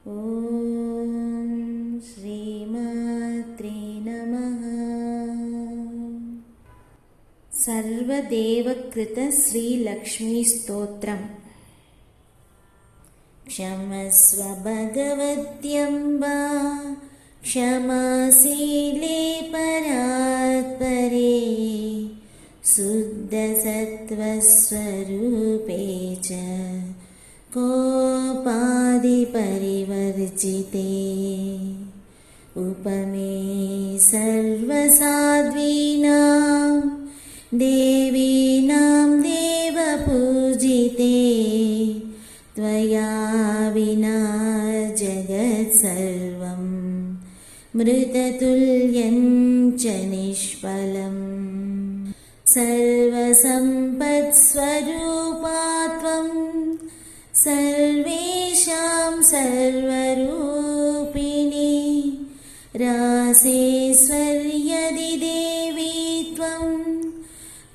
ॐ श्रीमात्रे नमः। सर्वदेवकृतश्रीलक्ष्मीस्तोत्रम्। क्षमस्व भगवत्यम्बा क्षमाशीले परात्परे शुद्धसत्त्वस्वरूपे च कोपादिपरिवर्जिते उपमे सर्वसाध्वीनां देवीनां देवपूजिते। त्वया विना जगत्सर्वं मृततुल्यं च निष्फलम्। सर्वसम्पत्स्वरूपा त्वं सर्वेषां सर्वरूपिणी रासेश्वर्यदि देवी त्वं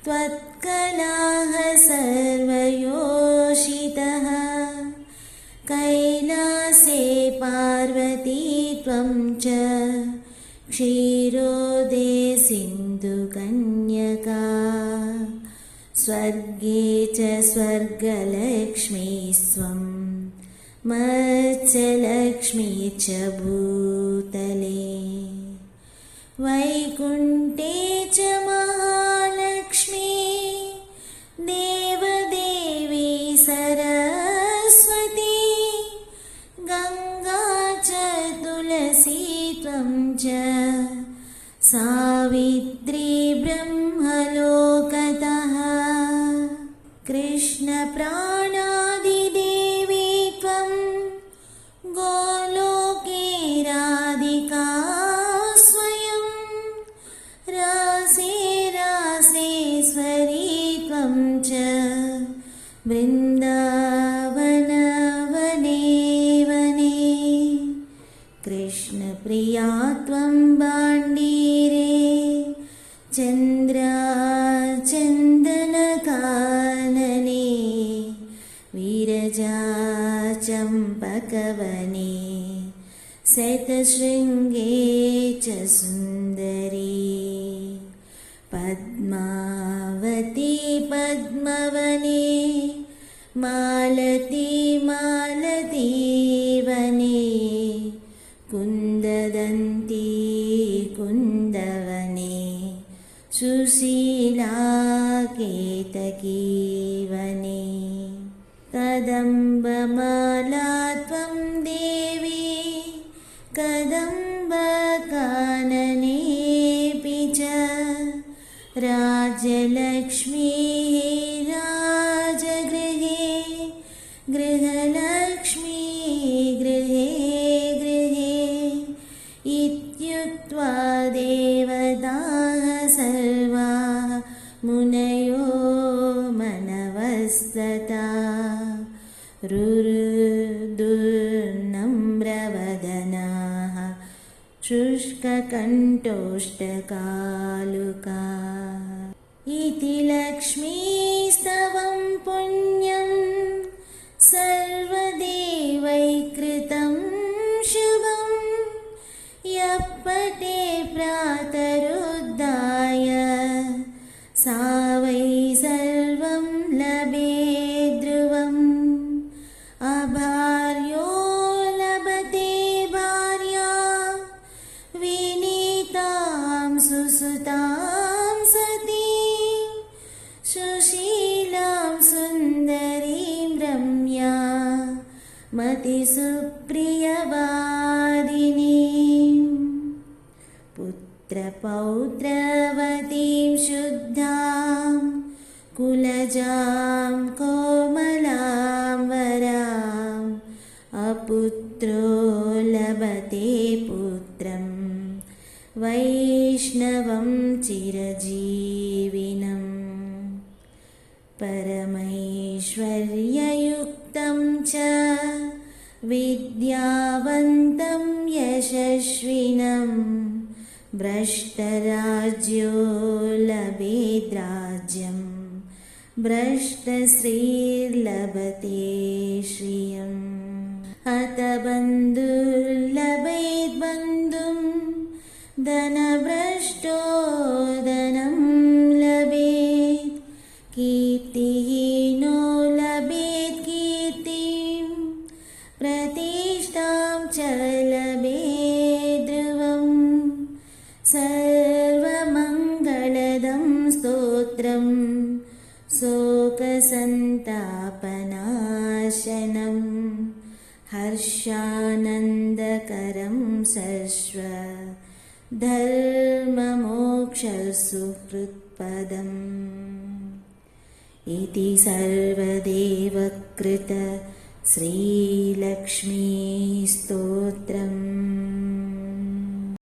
त्वत्कलाः सर्वयोषितः। कैलासे पार्वती त्वं च क्षीरोदे सिन्धुकन्यका। स्वर्गे च स्वर्गलक्ष्मी स्वं मत्स्यलक्ष्मी च भूतले। वैकुण्ठे च महालक्ष्मी देवदेवी सरस्वती गङ्गा च तुलसी त्वं च सावित्री ब्रह्मलोकतः। कृष्णप्राणादिदेवी वृन्दावनवने वने कृष्णप्रिया त्वं बाण्डीरे चन्द्राचन्दनकानने विरजा चम्पकवने शतशृङ्गे च सुन्दरी पद्मावती पद्मवने मालती मालती वने कुन्ददन्ती कुन्दवने सुशीला केतकी वने कदम्बमाला त्वं देवी कदम्बकाननेऽपि च राजलक्ष्मी रुरुदुर्नम्रवदनाः शुष्ककण्ठोष्टकालुका। इति लक्ष्मीस्तवं पुण्यं सर्वदेवैकृतं शुभं। यः पटे प्रातरुद्धाय सा मतिसुप्रियवादिनीं। पुत्रपौत्रवतीं शुद्धां कुलजां कोमलां वराम् अपुत्रो लभते पुत्रं वैष्णवं चिरजीविनम् विद्यावन्तं यशस्विनं भ्रष्टराज्यो लभेद्राज्यं भ्रष्टश्रीर्लभते श्रियम्। हतबन्धुर्लभेद्बन्धुं धनभ्रष्टो हर्षानन्दकरं सश्व धर्ममोक्षसुहृत्पदम्। इति सर्वदेवकृत श्रीलक्ष्मीस्तोत्रम्